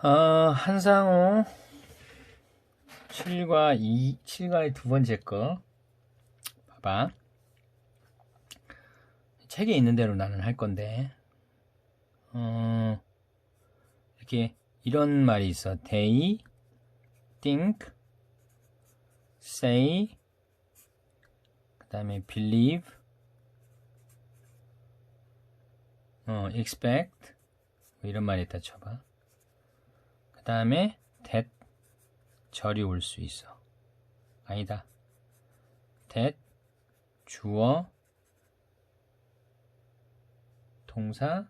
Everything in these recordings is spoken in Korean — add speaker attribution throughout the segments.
Speaker 1: 어, 한상우 7과 2, 7과의 두 번째 거. 봐봐. 책에 있는 대로 나는 할 건데, 어, 이렇게 이런 말이 있어. They think, say, 그 다음에 believe, 어, expect, 뭐 이런 말이 있다 쳐봐. 그 다음에 that 절이 올 수 있어. 아니다. that 주어 동사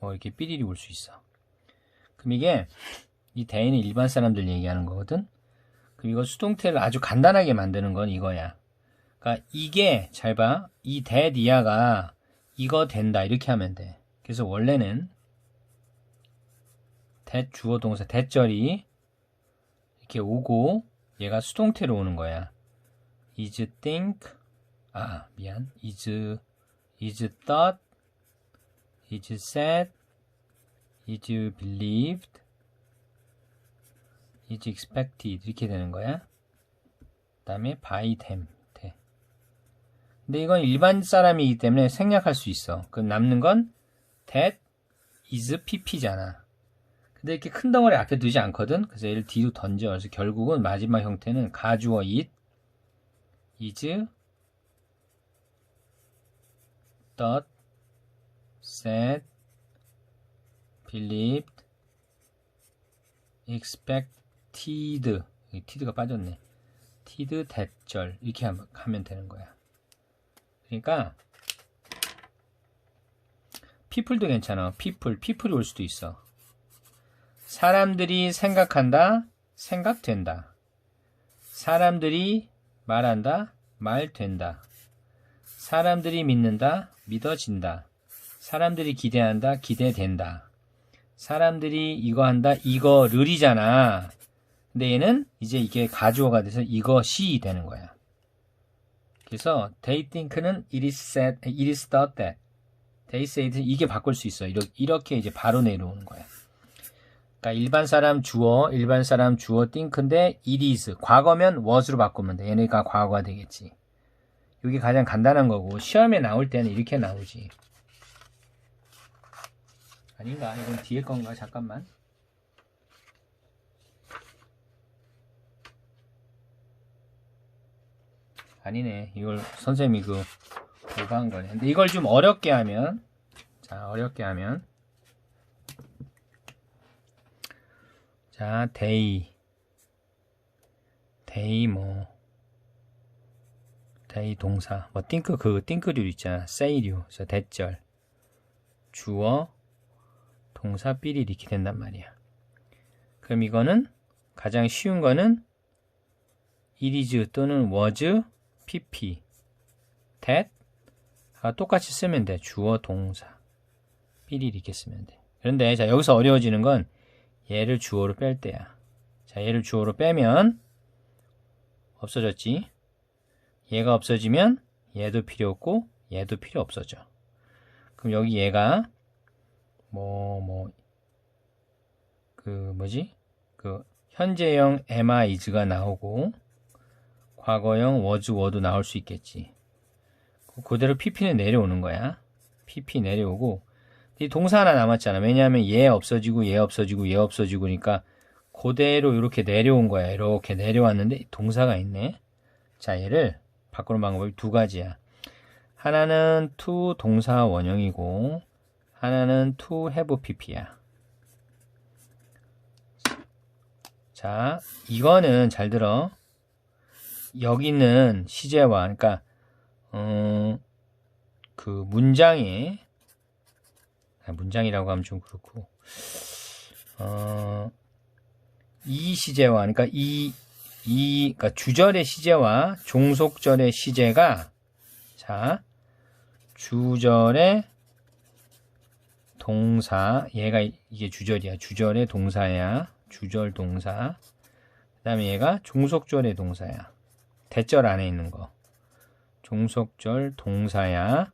Speaker 1: 뭐 이렇게 삐리리 올 수 있어. 그럼 이게 이 대인은 일반 사람들 얘기하는 거거든. 그럼 이거 수동태를 아주 간단하게 만드는 건 이거야. 그러니까 이게 잘 봐. 이 대디아가 이거 된다 이렇게 하면 돼. 그래서 원래는 대 주어 동사 대절이 이렇게 오고 얘가 수동태로 오는 거야. is think 아 미안 is is thought is said is believed is expected 이렇게 되는 거야. 그 다음에 by them 돼. 근데 이건 일반 사람이기 때문에 생략할 수 있어. 그 남는 건 that is pp잖아. 근데 이렇게 큰 덩어리 앞에 두지 않거든. 그래서 얘를 뒤로 던져. 그래서 결국은 마지막 형태는 가주어 it, is, thought, said, believed, expected. 여기 ted가 빠졌네. tid 대절 이렇게 하면 되는 거야. 그러니까 people도 괜찮아. people, people이 올 수도 있어. 사람들이 생각한다, 생각된다. 사람들이 말한다, 말된다. 사람들이 믿는다, 믿어진다. 사람들이 기대한다, 기대된다. 사람들이 이거 한다, 이거를이잖아. 근데 얘는 이제 이게 가주어가 돼서 이것이 되는 거야. 그래서 they think는 it is said, it is thought that. they said 이게 바꿀 수 있어. 이렇게 이제 바로 내려오는 거야. 그러니까 일반 사람 주어, 일반 사람 주어 think인데 it is 과거면 was로 바꾸면 돼. 얘네가 과거가 되겠지. 이게 가장 간단한 거고 시험에 나올 때는 이렇게 나오지. 아닌가? 이건 뒤에 건가? 잠깐만. 아니네. 이걸 선생님이 그 오버한 거네. 근데 이걸 좀 어렵게 하면 자, 어렵게 하면 자, 데이. 데이 뭐. 데이 동사. 뭐 띵크 그 띵크류 있잖아. say류. 그래서 대절. 주어 동사 삐리 이렇게 된단 말이야. 그럼 이거는 가장 쉬운 거는 is 또는 was pp that 아, 똑같이 쓰면 돼. 주어 동사. 삐리 이렇게 쓰면 돼. 그런데 자 여기서 어려워지는 건 얘를 주어로 뺄 때야. 자, 얘를 주어로 빼면 없어졌지. 얘가 없어지면 얘도 필요 없고 얘도 필요 없어져. 그럼 여기 얘가 뭐 뭐 그 뭐지? 그 현재형 am is가 나오고 과거형 was were도 나올 수 있겠지. 그대로 pp는 내려오는 거야. pp 내려오고 이 동사 하나 남았잖아. 왜냐하면 얘 없어지고 얘 없어지고 얘 없어지고니까 그대로 이렇게 내려온 거야. 이렇게 내려왔는데 동사가 있네. 자, 얘를 바꾸는 방법이 두 가지야. 하나는 to 동사 원형이고 하나는 to have pp야. 자, 이거는 잘 들어. 여기는 시제와 그러니까 어, 그 문장에 아, 문장이라고 하면 좀 그렇고. 어, 이 시제와 그러니까 이, 이 그러니까 주절의 시제와 종속절의 시제가 자 주절의 동사 얘가 이게 주절이야. 주절의 동사야. 주절 동사. 그 다음에 얘가 종속절의 동사야. 대절 안에 있는 거. 종속절 동사야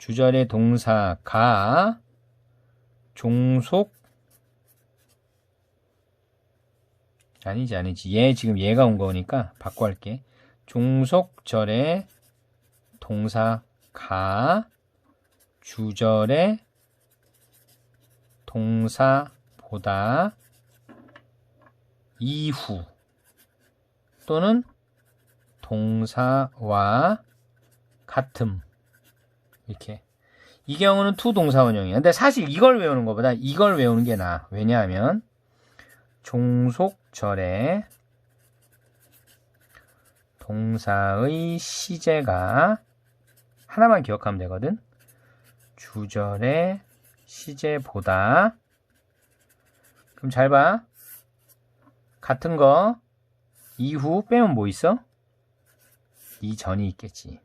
Speaker 1: 주절의 동사 가 종속 아니지 아니지. 얘 지금 얘가 온 거니까 바꿔 할게. 종속절의 동사 가 주절의 동사보다 이후 또는 동사와 같음 이렇게 이 경우는 투 동사원형이야. 근데 사실 이걸 외우는 것보다 이걸 외우는 게 나아. 왜냐하면 종속절에 동사의 시제가 하나만 기억하면 되거든. 주절의 시제보다 그럼 잘 봐. 같은 거 이후 빼면 뭐 있어? 이전이 있겠지.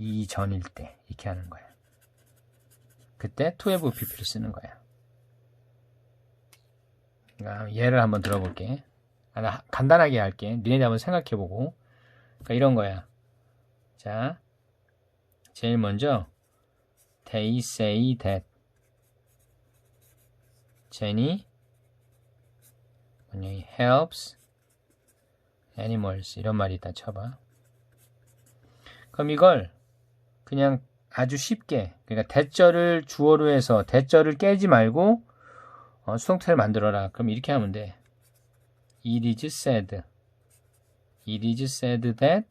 Speaker 1: 이전일 때 이렇게 하는 거야. 그때 to have pp를 쓰는 거야. 그러니까 예를 한번 들어볼게. 아, 나 간단하게 할게. 니네들 한번 생각해보고. 그러니까 이런 거야. 자, 제일 먼저 they say that Jenny 만약에 helps animals 이런 말이 있다 쳐봐. 그럼 이걸 그냥 아주 쉽게 그러니까 대절을 주어로 해서 대절을 깨지 말고 어, 수동태를 만들어라. 그럼 이렇게 하면 돼. It is said. It is said that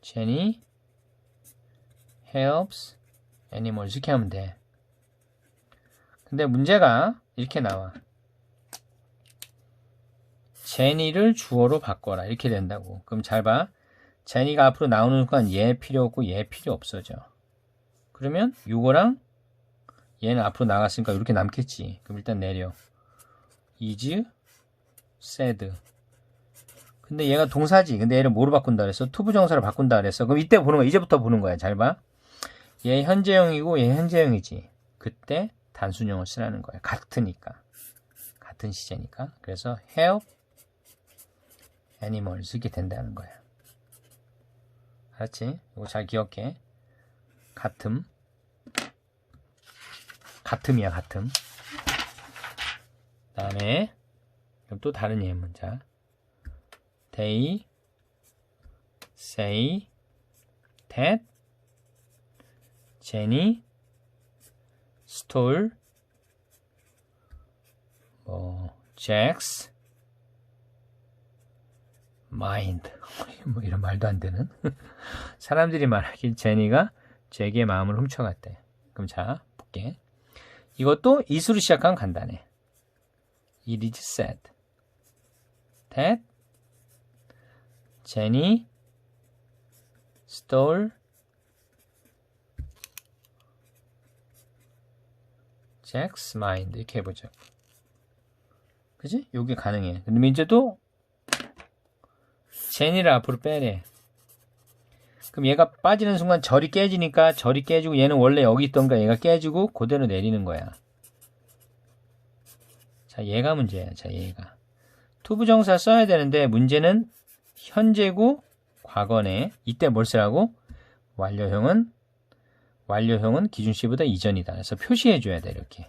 Speaker 1: Jenny helps animals 이렇게 하면 돼. 근데 문제가 이렇게 나와. 제니를 주어로 바꿔라. 이렇게 된다고. 그럼 잘 봐. 제니가 앞으로 나오는 순간 얘 필요 없고 얘 필요 없어져. 그러면 요거랑 얘는 앞으로 나갔으니까 이렇게 남겠지. 그럼 일단 내려. is said. 근데 얘가 동사지. 근데 얘를 뭐로 바꾼다 그랬어? 투부 정사로 바꾼다 그랬어. 그럼 이때 보는 거야. 이제부터 보는 거야. 잘 봐. 얘 현재형이고 얘 현재형이지. 그때 단순형을 쓰라는 거야. 같으니까. 같은 시제니까. 그래서 help animals 이렇게 된다는 거야. 알았지? 이거 잘 기억해. 같음. 같음이야, 같음. 그 다음에, 그럼 또 다른 예문. 자. They say that Jenny stole 뭐 Jack's mind 뭐 이런 말도 안 되는 사람들이 말하길 제니가 제게 마음을 훔쳐갔대. 그럼 자 볼게. 이것도 이수로 시작하면 간단해. It is said that Jenny stole Jack's mind 이렇게 해보죠. 그지? 요게 가능해. 근데 민재도 제니를 앞으로 빼래. 그럼 얘가 빠지는 순간 절이 깨지니까 절이 깨지고 얘는 원래 여기 있던가 얘가 깨지고 그대로 내리는 거야. 자, 얘가 문제야. 자, 얘가. 투부정사 써야 되는데 문제는 현재고 과거네. 이때 뭘 쓰라고? 완료형은 완료형은 기준시보다 이전이다. 그래서 표시해 줘야 돼. 이렇게.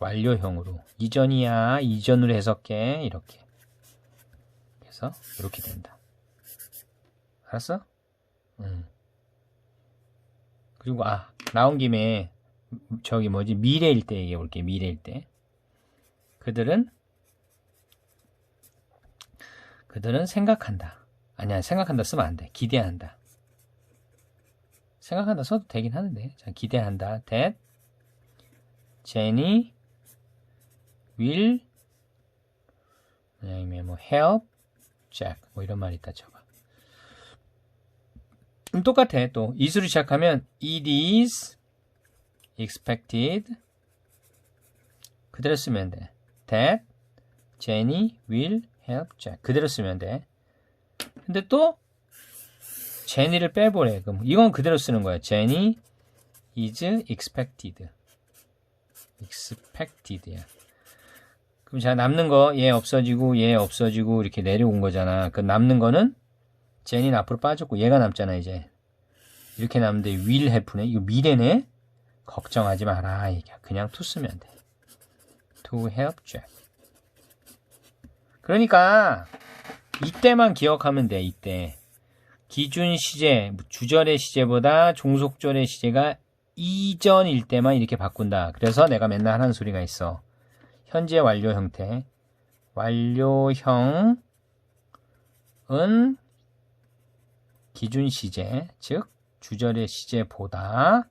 Speaker 1: 완료형으로. 이전이야. 이전으로 해석해. 이렇게. 그래서 이렇게 된다. 알았어? 음. 그리고 아 나온 김에 저기 뭐지? 미래일 때 얘기해 볼게 미래일 때. 그들은 그들은 생각한다. 아니야 생각한다 쓰면 안돼. 기대한다. 생각한다 써도 되긴 하는데. 자 기대한다. That Jenny will 아니면 뭐 help Jack. 뭐 이런 말이 있다 쳐봐 그럼 똑같아. 또 이수로 시작하면 it is expected 그대로 쓰면 돼. that Jenny will help Jack 그대로 쓰면 돼. 근데 또 Jenny를 빼보래. 그럼 이건 그대로 쓰는 거야. Jenny is expected. expected야. 그럼 자 남는 거 얘 없어지고 얘 없어지고 이렇게 내려온 거잖아. 그 남는 거는 제니는 앞으로 빠졌고 얘가 남잖아 이제 이렇게 남는데 will have네 이거 미래네 걱정하지 마라. 이게 그냥 to 쓰면 돼. to help Jack. 그러니까 이때만 기억하면 돼. 이때 기준 시제, 주절의 시제보다 종속절의 시제가 이전일 때만 이렇게 바꾼다. 그래서 내가 맨날 하는 소리가 있어. 현재 완료 형태. 완료형은 기준 시제, 즉 주절의 시제보다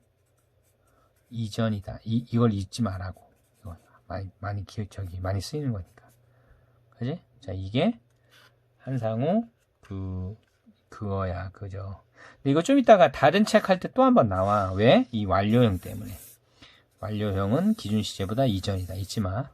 Speaker 1: 이전이다. 이, 이걸 잊지 말라고. 이거 많이 많이 기 저기 많이 쓰이는 거니까. 그지? 자, 이게 한상우 그 그거야. 그죠? 근데 이거 좀 이따가 다른 책 할 때 또 한번 나와. 왜? 이 완료형 때문에. 완료형은 기준 시제보다 이전이다. 잊지 마.